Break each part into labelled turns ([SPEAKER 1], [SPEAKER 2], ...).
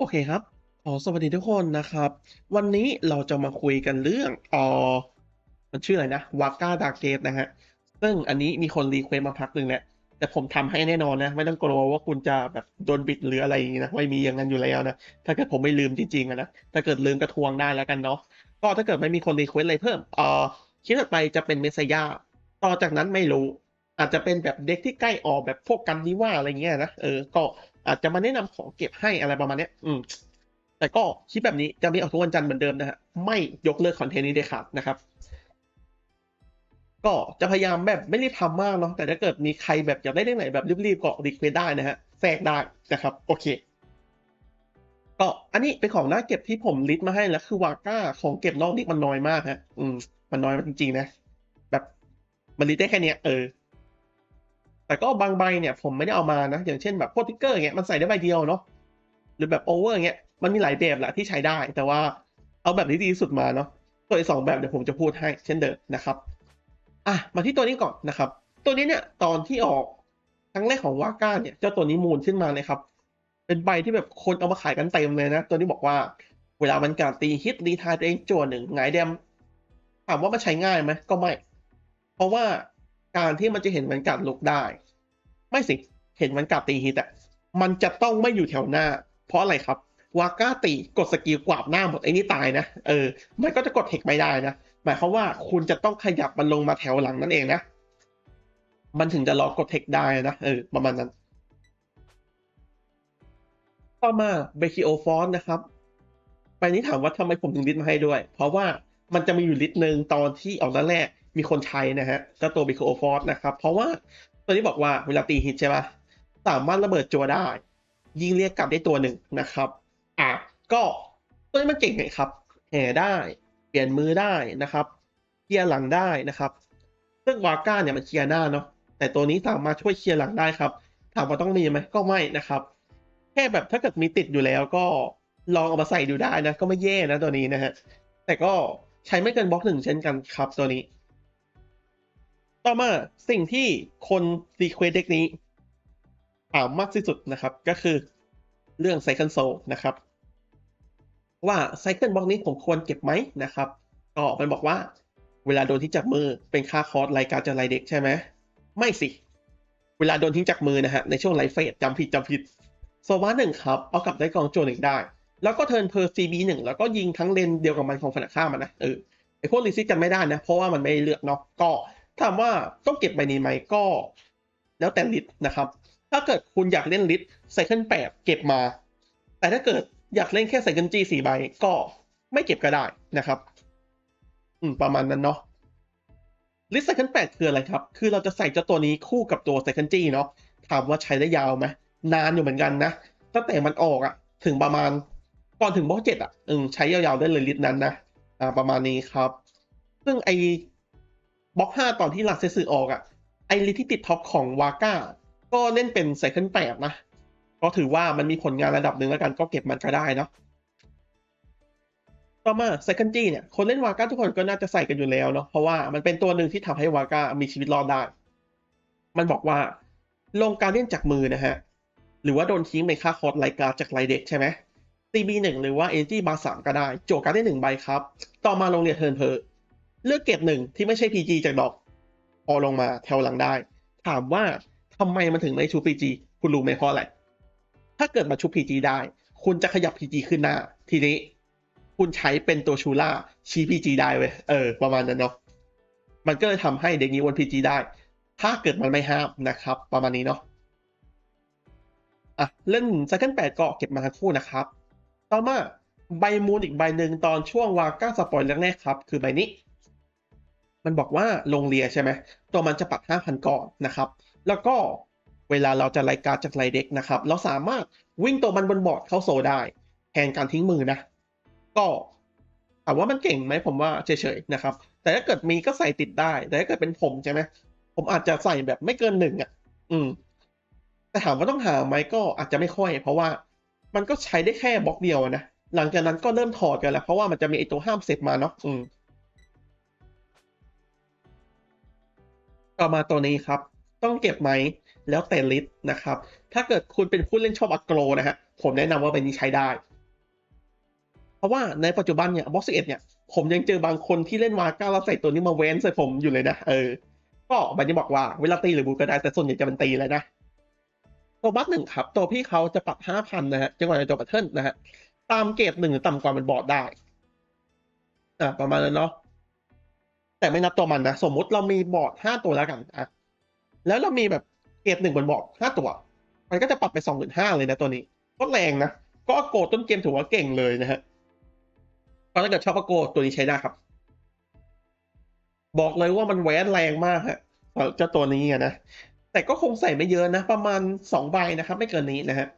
[SPEAKER 1] โอเคครับ ขอสวัสดีทุกคนนะครับ วันนี้เราจะมาคุยกันเรื่องอ่อมันชื่ออะไรนะ Waka Dark Gate นะฮะ ซึ่งอันนี้มีคนรีเควสต์มาพักหนึ่งแล้วแต่ผมทำให้แน่นอนนะ ไม่ต้องกลัวว่าคุณจะแบบโดนบิดหรืออะไรนี้นะ ไม่มีอย่างนั้นอยู่แล้วนะ ถ้าเกิดผมไม่ลืมจริงๆนะ ถ้าเกิดลืมก็ทวงได้แล้วกันเนาะ ก็ถ้าเกิดไม่มีคนรีเควสต์อะไรเพิ่ม เอ่อคลิปถัดไปจะเป็น Messiah ต่อจากนั้นไม่รู้ อาจจะเป็นแบบเด็กที่ใกล้ออกแบบพวกกันนิว่าอะไรเงี้ยนะเออก็อาจจะมาแนะนำของเก็บให้อะไรประมาณเนี้ย อืม แต่ก็คลิปแบบนี้จะมีออกทุกวันจันทร์เหมือนเดิมนะฮะไม่ยกเลิกคอนเทนต์นี้เด็ดขาดนะครับ ก็จะพยายามแบบไม่รีบทำมากเนาะแต่ถ้าเกิดมีใครแบบอยากได้เรื่องไหนแบบรีบๆก็รีเควสได้นะฮะแทรกได้นะครับ โอเคก็อันนี้เป็นของน่าเก็บที่ผมลิสต์มาให้แล้วคือวาก้าของเก็บนอกนี่มันน้อยมากฮะ อืม มันน้อยมากจริงๆนะ แบบมันลิสต์ได้แค่เนี้ยเออ แต่ก็บางใบเนี่ยผมไม่ได้เอามานะ อย่างเช่นแบบพวกติ๊กเกอร์เงี้ยมันใส่ได้ใบเดียวเนาะหรือแบบโอเวอร์เงี้ยมันมีหลายแบบแหละที่ใช้ได้ แต่ว่าเอาแบบที่ดีที่สุดมาเนาะตัวอีกสองแบบเดี๋ยวผมจะพูดให้เช่นเดิมนะครับอะมาที่ตัวนี้ก่อนนะครับ ตัวนี้เนี่ยตอนที่ออกครั้งแรกของวาก้าเนี่ยเจ้าตัวนี้มูลขึ้นมาเลยครับเป็นใบที่แบบคนเอามาขายกันเต็มเลยนะตัวนี้บอกว่าเวลามันการตีฮิตรีทายตัวเองจวหนึ่งหงายแดมถามว่ามันใช้ง่ายไหมก็ไม่ เพราะว่าการที่มันจะเห็นมันกัดลุกได้ ไม่สิ เห็นมันกัดตีฮิตอะมันจะต้องไม่อยู่แถวหน้า เพราะอะไรครับวาก้าตีกดสกิลกวาดหน้าหมดไอ้นี่ตายนะ เออ มันก็จะกดเทคไม่ได้นะ หมายความว่าคุณจะต้องขยับมันลงมาแถวหลังนั่นเองนะ มันถึงจะรอกดเทคได้นะ เออ ประมาณนั้น ต่อมาเบคิโอฟอนนะครับ ไปนี้ถามว่าทำไมผมถึงลิสต์มาให้ด้วย เพราะว่ามันจะมีอยู่ลิสต์หนึ่งตอนที่ออกแรกมีคนใช้นะฮะเจ้าตัวเบคิโอฟอนนะครับ เพราะว่า ตัวนี้บอกว่าเวลาตีฮิตใช่ปะสามารถระเบิดจัวได้ ยิงเรียกกลับได้ตัวหนึ่งนะครับ อะก็ตัวนี้มันเก่งไงครับแห่ได้ เปลี่ยนมือได้นะครับเคลียร์หลังได้นะครับซึ่งวาก้าเนี่ยมันเคลียร์หน้าเนาะแต่ตัวนี้สามารถช่วยเคลียร์หลังได้ครับ ถามว่าต้องมีไหมก็ไม่นะครับ แค่แบบถ้าเกิดมีติดอยู่แล้วก็ลองเอามาใส่ดูได้นะ ก็ไม่แย่นะตัวนี้นะฮะแต่ก็ใช้ไม่เกินบล็อกหนึ่งเช่นกันครับตัวนี้ ต่อมาสิ่งที่คนรีเควสเด็กนี้ถามมากที่สุดนะครับ ก็คือเรื่องไซเคิลโซนะครับ ว่าไซเคิลบล็อกนี้ผมควรเก็บไหมนะครับก็มันบอกว่าเวลาโดนที่จับมือเป็นค่าคอร์สรายการจะรายเด็กใช่ไหมไม่สิ เวลาโดนทิ้งจากมือนะฮะในช่วงไลฟ์เฟสจำผิดจำผิดโซวาหนึ่งครับ เอากลับได้กองโจหนึ่งได้ แล้วก็เทิร์นเพอร์ซีบีหนึ่งแล้วก็ยิงทั้งเลนเดียวกับมันของฝันข้ามมันนะเออไอพวกรีซิตกันไม่ได้นะ เพราะว่ามันไม่เลือกเนาะก็ ถามว่าต้องเก็บใบนี้ไหมก็ แล้วแต่ลิตนะครับ ถ้าเกิดคุณอยากเล่นลิตไซเคิลแปดเก็บมา แต่ถ้าเกิดอยากเล่นแค่ไซเคิลจีสี่ใบก็ไม่เก็บก็ได้นะครับ อืม ประมาณนั้นเนาะลิสต์ไซเคิลแปดคืออะไรครับ คือเราจะใส่เจ้าตัวนี้คู่กับตัวไซเคิลจีเนาะถามว่าใช้ได้ยาวไหมนานอยู่เหมือนกันนะตั้งแต่มันออกอะถึงประมาณก่อนถึงบล็อกเจ็ดอะอืมใช้ยาวๆได้เลยลิสต์นั้นนะอ่าประมาณนี้ครับ ซึ่งไอ บล็อกห้าตอนที่หลักเซสึออกอะไอ้ลิที่ติดท็อปของวาก้าก็เล่นเป็นไซเคิลแปดนะก็ถือว่ามันมีผลงานระดับหนึ่งแล้วกันก็เก็บมันก็ได้เนาะต่อมา Second G เนี่ยคนเล่นวาก้าทุกคนก็น่าจะใส่กันอยู่แล้วเนาะเพราะว่ามันเป็นตัวหนึ่งที่ทำให้วาก้ามีชีวิตรอดได้ มันบอกว่าลงการเล่นจากมือนะฮะ หรือว่าโดนทิ้งในค่าคอร์สไลการจากไลเด็กใช่ไหม CB หนึ่งหรือว่า NG บาร์สามก็ได้ โจการได้หนึ่งใบครับ ต่อมาลงเรียนเทิร์นเพอร์ เลือกเก็บหนึ่งที่ไม่ใช่ PG จากดอกพอลงมาแถวหลังได้ ถามว่าทำไมมันถึงไม่ชู PG คุณรู้ไหมเพราะอะไร ถ้าเกิดมาชู PG ได้ คุณจะขยับ PG ขึ้นหน้า ทีนี้ คุณใช้เป็นตัวชูล่าชี้ PG ได้เว้ยเออ ประมาณนั้นเนาะมันก็เลยทำให้เด็กนี้วน PG ได้ ถ้าเกิดมันไม่ห้ามนะครับ ประมาณนี้เนาะอะเล่น Second 8ก็เก็บมาทั้งคู่นะครับ ต่อมาใบมูลอีกใบหนึ่งตอนช่วงวาก้าสปอยแรกๆครับ คือใบนี้ มันบอกว่าลงเรียใช่ไหมตัวมันจะปรับ5,000 ก่อนนะครับ แล้วก็เวลาเราจะรายการจากไลเด็กนะครับ เราสามารถวิ่งตัวมันบนบอร์ดเข้าโซได้แทนการทิ้งมือนะ ก็ถามว่ามันเก่งไหมผมว่าเฉยๆนะครับ แต่ถ้าเกิดมีก็ใส่ติดได้ แต่ถ้าเกิดเป็นผมใช่ไหมผมอาจจะใส่แบบไม่เกินหนึ่งอะ อืม แต่ถามว่าต้องหาไหมก็อาจจะไม่ค่อย เพราะว่ามันก็ใช้ได้แค่บล็อกเดียวนะ หลังจากนั้นก็เริ่มถอดกันแล้ว เพราะว่ามันจะมีไอตัวห้ามเสร็จมาเนาะ อืม ต่อมาตัวนี้ครับ ต้องเก็บไหมแล้วแต่ลิสต์นะครับ ถ้าเกิดคุณเป็นผู้เล่นชอบอักโกรนะฮะผมแนะนำว่าเป็นนี้ใช้ได้ เพราะว่าในปัจจุบันเนี่ยบล็อกสิบเอ็ดเนี่ยผมยังเจอบางคนที่เล่นวาก้าแล้วใส่ตัวนี้มาแว้นใส่ผมอยู่เลยนะเออก็บันนี้บอกว่าเวลาตีหรือบูก็ได้แต่ส่วนใหญ่จะเป็นตีเลยนะตัวบัคหนึ่งครับ ตัวพี่เขาจะปรับห้าพันนะฮะจังหวะในตัวบัตเทิลนะฮะตามเกรดหนึ่งหรือต่ำกว่ามันบอร์ดได้ อ่าประมาณนั้นเนาะ แต่ไม่นับตัวมันนะ สมมุติเรามีบอร์ดห้าตัวแล้วกันอะแล้วเรามีแบบเกรดหนึ่งบนบอร์ดห้าตัว มันก็จะปรับไปสองหมื่นห้าเลยนะตัวนี้ก็แรงนะ ก็โกต้นเกมถือว่าเก่งเลยนะฮะก็ถ้าเกิดชอบโกตัวนี้ใช้ได้ครับ บอกเลยว่ามันแหวนแรงมากฮะเจ้าตัวนี้นะแต่ก็คงใส่ไม่เยอะนะ ประมาณสองใบนะครับ ไม่เกินนี้นะฮะ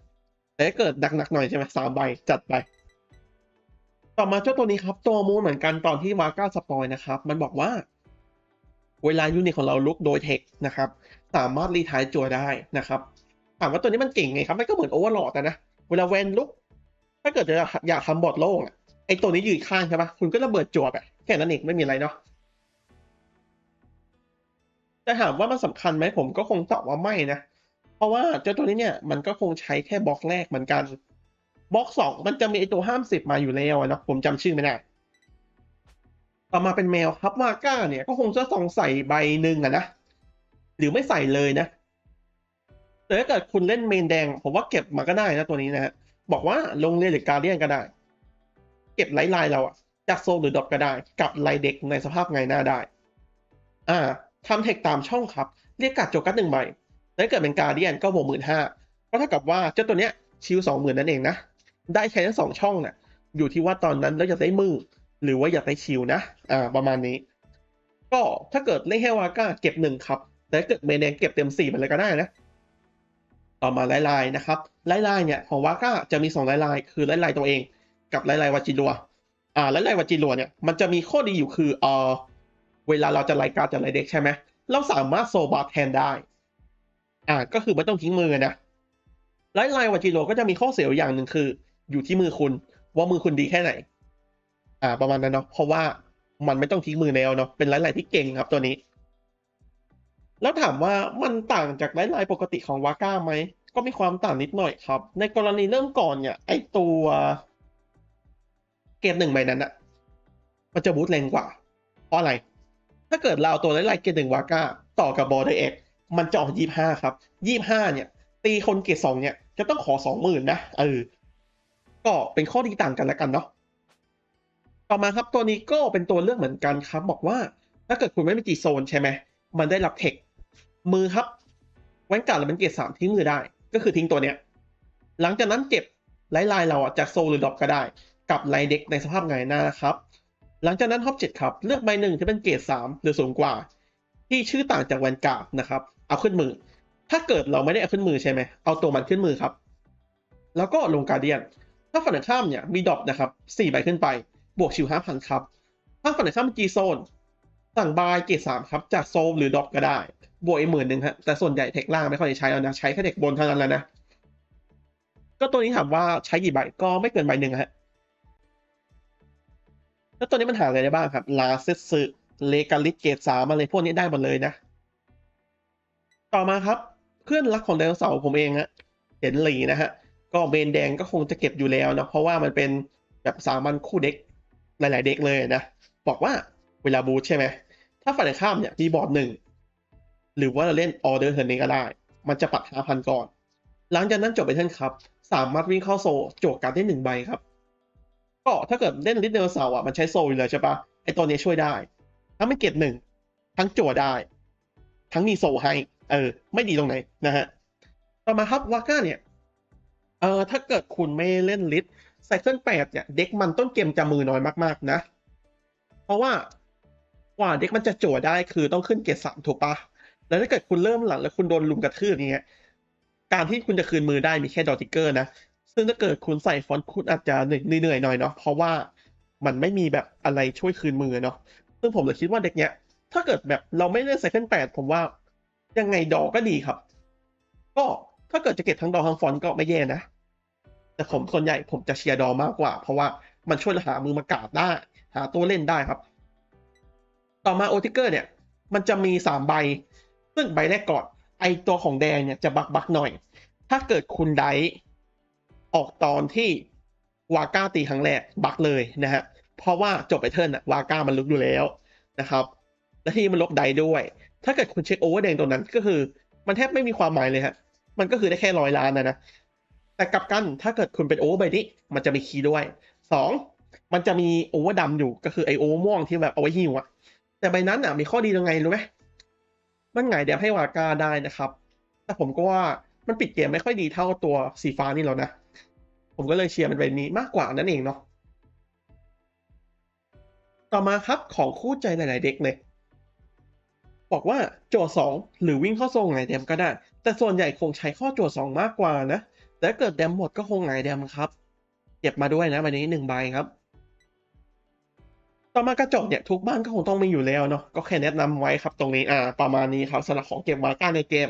[SPEAKER 1] แต่ถ้าเกิดหนักๆหน่อยใช่ไหมสามใบจัดไป ต่อมาเจ้าตัวนี้ครับ ตัวมูนเหมือนกันตอนที่วาก้าสปอยนะครับ มันบอกว่า เวลายูนิตของเราลุกโดยเทคนะครับ สามารถรีทายจัวได้นะครับถามว่าตัวนี้มันเก่งไงครับ มันก็เหมือนโอเวอร์โหลดนะ เวลาแวนลุก ถ้าเกิดจะอยากทำบอดโล่งอะไอตัวนี้ยืนข้างใช่ปะคุณก็ระเบิดจั่วไปแค่นั้นเองไม่มีอะไรเนาะแต่ถามว่ามันสำคัญไหมผมก็คงตอบว่าไม่นะ เพราะว่าเจ้าตัวนี้เนี่ยมันก็คงใช้แค่บล็อกแรกเหมือนกัน บล็อกสองมันจะมีไอตัวห้ามสิบมาอยู่แล้วนะผมจำชื่อไม่ได้ต่อมาเป็นแมวครับวาก้าเนี่ยก็คงจะต้องใส่ใบหนึ่งอะนะ หรือไม่ใส่เลยนะ แต่ถ้าเกิดคุณเล่นเมนแดง ผมว่าเก็บมาก็ได้นะตัวนี้นะฮะบอกว่าลงเรียนหรือการเดียนก็ได้ เก็บไลท์ไลน์เราอะจากโซลหรือดรอปก็ได้ กับไลน์เด็กในสภาพไงหน้าได้ อ่าทำเทคตามช่องครับ เรียกกัดโจกัสหนึ่งใบถ้าเกิดเป็นการเดียนก็บวกหมื่นห้าก็เท่ากับว่าเจ้าตัวเนี้ยชิวสองหมื่นนั่นเองนะ ได้ใช้ทั้งสองช่องเนี่ยอยู่ที่ว่าตอนนั้นเราอยากได้มือ หรือว่าอยากได้ชิวนะ อ่า ประมาณนี้ ก็ถ้าเกิดเล่นแค่วาก้าเก็บหนึ่งครับ แต่ถ้าเกิดเมนแดงเก็บเต็มสี่ไปเลยก็ได้นะ ต่อมาไลน์ไลน์นะครับไลน์ไลน์เนี่ยของวาก้าจะมีสองไลน์ไลน์คือไลน์ไลน์ตัวเอง กับไลน์ไลน์วาจิรัวอ่าไลน์ไลน์วาจิรัวเนี่ยมันจะมีข้อดีอยู่คือเออเวลาเราจะไลน์การจากไลเด็กใช่ไหมเราสามารถโซบาร์แทนได้อ่าก็คือไม่ต้องทิ้งมือนะไลน์ไลน์วาจิรัวก็จะมีข้อเสียอย่างหนึ่งคือ อยู่ที่มือคุณว่ามือคุณดีแค่ไหน อ่า ประมาณนั้นเนาะเพราะว่ามันไม่ต้องทิ้งมือแล้วเนาะเป็นไลน์ไลน์ที่เก่งครับตัวนี้ แล้วถามว่ามันต่างจากไลน์ไลน์ปกติของวาก้าไหมก็มีความต่างนิดหน่อยครับ ในกรณีเริ่มก่อนเนี่ย ไอตัวเกรดหนึ่งใบนั้นอะมันจะบูทแรงกว่า เพราะอะไร ถ้าเกิดเราเอาตัวไลน์ไลน์เกรดหนึ่งวาก้าต่อกับบอลไดเอ็กมันจะออกยี่ห้าครับยี่ห้าเนี่ย ตีคนเกรดสองเนี่ยจะต้องขอสองหมื่นนะเออ ก็เป็นข้อดีต่างกันแล้วกันเนาะต่อมาครับตัวนี้ก็เป็นตัวเลือกเหมือนกันครับ บอกว่าถ้าเกิดคุณไม่มีจีโซนใช่ไหมมันได้รับเทคมือครับแวนการ์ดเราเป็นเกรดสามทิ้งมือได้ ก็คือทิ้งตัวเนี้ยหลังจากนั้นเก็บไลน์ไลน์เราอะจากโซลหรือดรอปก็ได้กับไลน์เด็กในสภาพไงหน้าครับ หลังจากนั้นท็อปเจ็ดครับ เลือกใบหนึ่งที่เป็นเกรดสามหรือสูงกว่า ที่ชื่อต่างจากแวนการ์ดนะครับ เอาขึ้นมือ ถ้าเกิดเราไม่ได้เอาขึ้นมือใช่ไหมเอาตัวมันขึ้นมือครับ แล้วก็ลงการเดียน ถ้าฝั่งตรงข้ามเนี่ยมีดอปนะครับสี่ใบขึ้นไป บวกชิวห้าพันครับ ถ้าฝั่งตรงข้ามเป็นจีโซนสั่งบายเกรดสามครับ จากโซลหรือดอปก็ได้ บวกอีกหมื่นหนึ่งฮะแต่ส่วนใหญ่เทคล่างไม่ค่อยใช้แล้วนะใช้แค่เทคบนเท่านั้นแล้วนะ ก็ตัวนี้ถามว่าใช้กี่ใบก็ไม่เกินใบหนึ่งฮะแล้วตัวนี้มันหาอะไรได้บ้างครับลาเซสึเลกาลิสเกตสามอะไรพวกนี้ได้หมดเลยนะ ต่อมาครับเพื่อนรักของไดโนเสาร์ผมเองฮะเห็นหลีนะฮะ ก็เบนแดงก็คงจะเก็บอยู่แล้วนะเพราะว่ามันเป็นแบบสามัญคู่เด็กหลาย ๆ เด็กเลยนะ บอกว่าเวลาบูทใช่ไหม ถ้าฝ่ายข้ามเนี่ยมีบอร์ดหนึ่ง หรือว่าเราเล่นออเดอร์เทิร์นนี้ก็ได้ มันจะปัดห้าพันก่อน หลังจากนั้นจบไปเท่นครับ สามารถวิ่งเข้าโซโจกการได้หนึ่งใบครับ ก็ถ้าเกิดเล่นลิทเดลเสาอะมันใช้โซอยู่เลยใช่ปะไอตัวนี้ช่วยได้ทั้งไม่เก็บหนึ่งทั้งโจได้ ทั้งมีโซให้ เออ ไม่ดีตรงไหนนะฮะ ต่อมาครับวาก้าเนี่ย เออถ้าเกิดคุณไม่เล่นลิทไซเคิลแปดเนี่ยเด็กมันต้นเกมจะมือน้อยมากๆนะ เพราะว่ากว่าเด็กมันจะโจทย์ได้คือต้องขึ้นเกรดสามถูกปะแล้วถ้าเกิดคุณเริ่มหลังแล้วคุณโดนลุมกระทืบอย่างเงี้ยการที่คุณจะคืนมือได้มีแค่ดอติกเกอร์นะ ซึ่งถ้าเกิดคุณใส่ฟอนต์คุณอาจจะเหนื่อยๆหน่อยเนาะเพราะว่ามันไม่มีแบบอะไรช่วยคืนมือเนาะซึ่งผมเลยคิดว่าเด็กเนี้ย ถ้าเกิดแบบเราไม่เล่นไซเคิลแปดผมว่ายังไงดอก็ดีครับ ก็ ถ้าเกิดจะเก็บทั้งดอทั้งฟอนก็ไม่แย่นะ แต่ผมส่วนใหญ่ผมจะเชียร์ดอมากกว่า เพราะว่ามันช่วยหามือมากาดได้ หาตัวเล่นได้ครับ ต่อมาโอทิกเกอร์เนี่ย มันจะมีสามใบ ซึ่งใบแรกก่อน ไอตัวของแดงเนี่ยจะบักบักหน่อย ถ้าเกิดคุณไดออกตอนที่วาก้าตีครั้งแรกบักเลยนะฮะ เพราะว่าจบไอเทิร์นอะวาก้ามันลุกอยู่แล้วนะครับ และที่มันลบไดด้วย ถ้าเกิดคุณเช็คโอเวอร์แดงตรงนั้นก็คือ มันแทบไม่มีความหมายเลยฮะ มันก็คือได้แค่ร้อยล้านนะนะ แต่กลับกันถ้าเกิดคุณเป็นโอเวอร์ใบนี้มันจะมีคีย์ด้วยสองมันจะมีโอเวอร์ดำอยู่ก็คือไอโอเวอร์ม่วงที่แบบเอาไว้หิวอะแต่ใบนั้นอะมีข้อดียังไงรู้ไหมมันไงายเดี๋ยวให้วาก้าได้นะครับ แต่ผมก็ว่ามันปิดเกมไม่ค่อยดีเท่าตัวสีฟ้านี่แล้วนะ ผมก็เลยเชียร์มันใบนี้มากกว่านั่นเองเนาะต่อมาครับของคู่ใจหลาย ๆ เด็กเลย บอกว่าโจทย์สองหรือวิ่งเข้าโซงไงแดมก็ได้ แต่ส่วนใหญ่คงใช้ข้อโจทย์สองมากกว่านะ แต่เกิดแดมหมดก็คงไงแดมครับ เก็บมาด้วยนะใบนี้หนึ่งใบครับ ต่อมากระจกเนี่ยทุกบ้านก็คงต้องมีอยู่แล้วเนาะ ก็แค่แนะนำไว้ครับตรงนี้ อ่า ประมาณนี้ครับสำหรับของเก็บวาก้าในเกม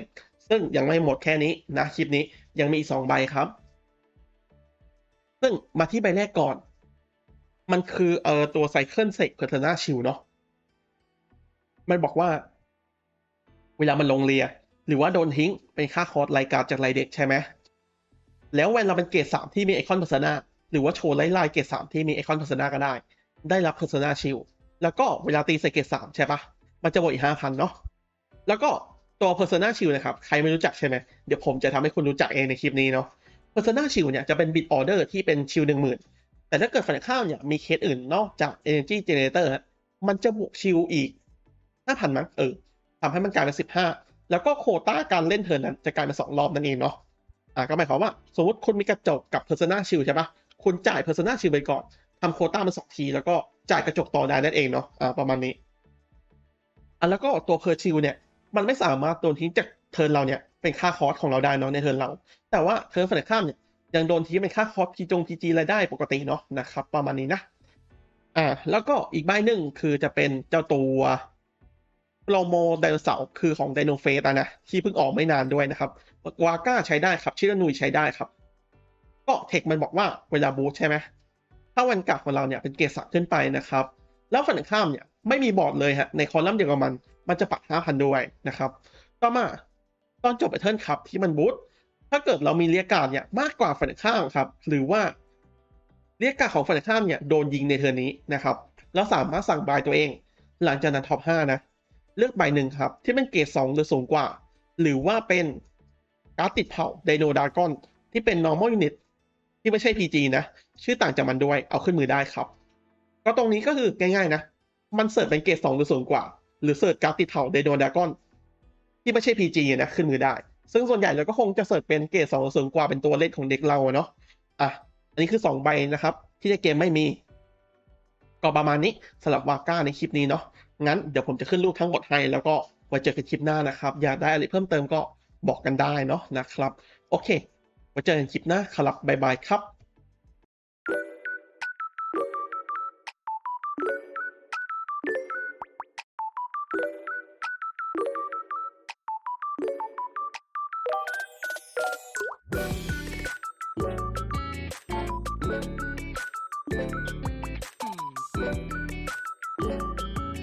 [SPEAKER 1] ซึ่งยังไม่หมดแค่นี้นะคลิปนี้ยังมีอีกสองใบครับ ซึ่งมาที่ใบแรกก่อน มันคือเอ่อตัวไซเคิลเซกเพอร์เทนาชิลเนาะ มันบอกว่า เวลามันลงเรีย หรือว่าโดนทิ้งเป็นค่าคอร์สรายการจากรายเด็กใช่ไหมแล้วเวลาเป็นเกรดสามที่มีไอคอนเพอร์ซนาหรือว่าโชว์ไล่ลายเกรดสามที่มีไอคอนเพอร์ซนาก็ได้ ได้รับเพอร์ซนาชิลแล้วก็เวลาตีใส่เกรดสามใช่ปะมันจะบวกอีกห้าพันเนาะแล้วก็ตัว Persona Shield นะครับ ใครไม่รู้จักใช่ไหม เดี๋ยวผมจะทำให้คุณรู้จักเองในคลิปนี้เนาะ Persona Shield เนี่ยจะเป็น bit order ที่เป็นชิลหนึ่งหมื่นแต่ถ้าเกิดฝั่งข้ามเนี่ยมีเคสอื่นนอกจาก Energy Generator ฮะมันจะบวกชิลอีกห้าพันมั้งเออทำให้มันกลายเป็นสิบห้า แล้วก็โคต้าการเล่นเทิร์นนั้นจะกลายเป็นสองรอบนั่นเองเนาะอ่าก็หมายความว่าสมมติคุณมีกระจกกับ Persona Shield ใช่ปะคุณจ่าย Persona Shield ไปก่อนทำโคต้ามันสองที แล้วก็จ่ายกระจกต่อได้นั่นเองเนาะอ่าประมาณนี้อะแล้วก็ตัว Per Shield เนี่ยมันไม่สามารถโดนทิ้งจากเทิร์นเราเนี่ยเป็นค่าคอร์สของเราได้เนาะในเทิร์นเรา แต่ว่าเทิร์นฝั่งข้ามเนี่ยยังโดนทิ้งเป็นค่าคอร์สพีจงพีจีรายได้ปกติเนาะนะครับประมาณนี้นะอ่าแล้วก็อีกใบหนึ่งคือจะเป็นเจ้าตัว โปรโมไดโนเสาร์คือของไดโนเฟสนะที่เพิ่งออกไม่นานด้วยนะครับวาก้าใช้ได้ครับ ชิรานุยใช้ได้ครับ ก็เทคมันบอกว่าเวลาบูทใช่ไหมถ้าวันกลับของเราเนี่ยเป็นเกรดสักขึ้นไปนะครับ แล้วฝั่งข้ามเนี่ยไม่มีบอร์ดเลยฮะในคอลัมน์เดียวกับมัน มันจะปัก5,000ด้วยนะครับต่อมาตอนจบไอเทิร์นครับที่มันบูทถ้าเกิดเรามีเรียกการ์ดเนี่ยมากกว่าฝั่งข้ามครับ หรือว่าเรียกการ์ดของฝั่งข้ามเนี่ยโดนยิงในเทิร์นนี้นะครับเราสามารถสั่งบายตัวเอง หลังจากนั้นท็อป5นะ เลือกใบหนึ่งครับ ที่เป็นเกรด2หรือสูงกว่า หรือว่าเป็นการ์ดติดเผ่าไดโนดากอนที่เป็น normal unit ที่ไม่ใช่ PG นะ ชื่อต่างจากมันด้วยเอาขึ้นมือได้ครับ ก็ตรงนี้ก็คือง่ายๆนะ มันเสิร์ชเป็นเกรด2หรือสูงกว่า หรือเสิร์ชการ์ดติดเผ่าไดโนดากอนที่ไม่ใช่ PG นะขึ้นมือได้ ซึ่งส่วนใหญ่เราก็คงจะเสิร์ชเป็นเกรด2หรือสูงกว่าเป็นตัวเล่นของเด็กเราเนาะอะอันนี้คือ2ใบนะครับ ที่ในเกมไม่มีก็ประมาณนี้สำหรับวาก้าในคลิปนี้เนาะ งั้นเดี๋ยวผมจะขึ้นรูปทั้งหมดให้ แล้วก็ไว้เจอกันคลิปหน้านะครับ อยากได้อะไรเพิ่มเติมก็บอกกันได้เนาะนะครับ โอเคไว้เจอกันคลิปหน้าครับบ๊ายบายครับ